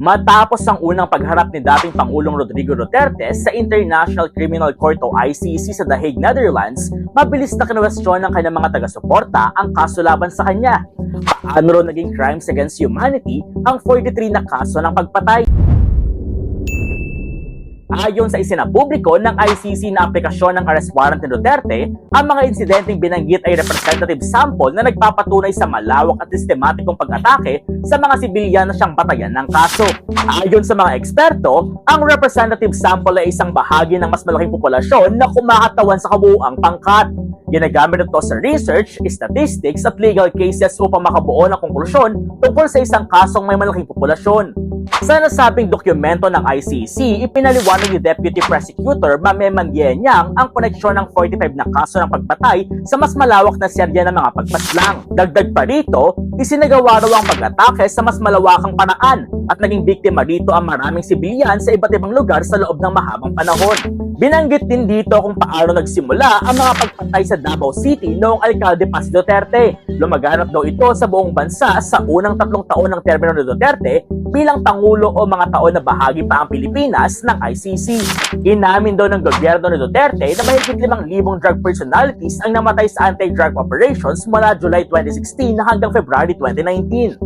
Matapos ang unang pagharap ni dating Pangulong Rodrigo Duterte sa International Criminal Court o ICC sa The Hague, Netherlands, mabilis na kinwestiyon ng kanyang mga taga-suporta ang kaso laban sa kanya. Paano ro naging crimes against humanity ang 43 na kaso ng pagpatay? Ayon sa isinapubliko ng ICC na aplikasyon ng arrest warrant ni Duterte, ang mga insidenteng binanggit ay representative sample na nagpapatunay sa malawak at sistematikong pag-atake sa mga sibilyan na siyang batayan ng kaso. Ayon sa mga eksperto, ang representative sample ay isang bahagi ng mas malaking populasyon na kumakatawan sa kabuuang pangkat. Ginagamit ito sa research, statistics at legal cases upang makabuo ng konklusyon tungkol sa isang kasong may malaking populasyon. Sa nasabing dokumento ng ICC, ipinaliwanag ni Deputy Prosecutor Mame Mandienyang ang koneksyon ng 45 na kaso ng pagbatay sa mas malawak na serya ng mga pagpaslang. Dagdag pa rito, isinagawa raw ang pag-atake sa mas malawakang paraan at naging biktima dito ang maraming sibilyan sa iba't ibang lugar sa loob ng mahabang panahon. Binanggit din dito kung paano nagsimula ang mga pagpatay sa Davao City noong alkalde pa si Duterte. Lumaganap daw ito sa buong bansa sa unang tatlong taon ng termino ni Duterte bilang Pangulo o mga taon na bahagi pa ang Pilipinas ng ICC. Inamin daw ng gobyerno ni Duterte na mahigit 5,000 drug personalities ang namatay sa anti-drug operations mula July 2016 hanggang February 2019.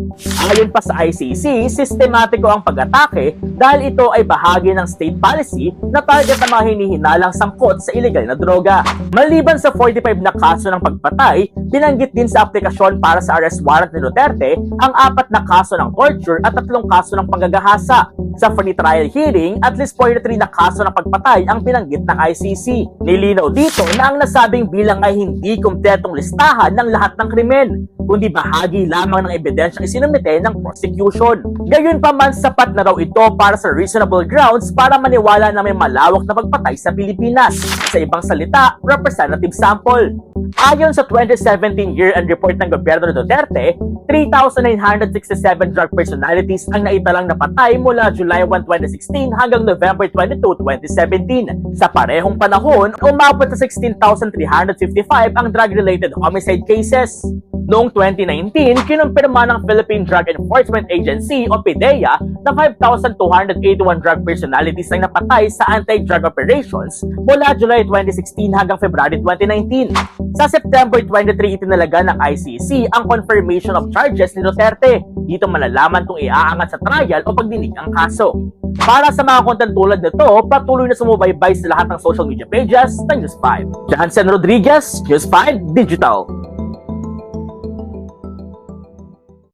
Ayon pa sa ICC, sistematiko ang pag-atake dahil ito ay bahagi ng state policy na target ng mga hinihinalang sangkot sa illegal na droga. Maliban sa 45 na kaso ng pagpatay, binanggit din sa aplikasyon para sa arrest warrant ni Duterte ang apat na kaso ng torture at tatlong kaso ng panggagahasa. Sa free trial hearing, at least 43 na kaso ng pagpatay ang binanggit ng ICC. Nilinaw dito na ang nasabing bilang ay hindi kumpletong listahan ng lahat ng krimen, kundi bahagi lamang ng ebidensyang isinumite ng prosecution. Gayon pa man sapat na raw ito para sa reasonable grounds para maniwala na may malawak na pagpatay sa Pilipinas. Sa ibang salita, representative sample. Ayon sa 2017 year-end report ng gobyerno ni Duterte, 3,967 drug personalities ang naitalang napatay mula July 1, 2016 hanggang November 22, 2017. Sa parehong panahon, umabot sa 16,355 ang drug-related homicide cases. Noong 2019, kinumpirma ng Philippine Drug Enforcement Agency o PDEA na 5,281 drug personalities ang napatay sa anti-drug operations mula July 2016 hanggang February 2019. Sa September 23, itinalaga ng ICC ang confirmation of charges ni Duterte. Dito malalaman kung iaangat sa trial o pagdinig ang kaso. Para sa mga content tulad nito, patuloy na sumubaybay sa lahat ng social media pages ng News 5. Jansen Rodriguez, News 5 Digital.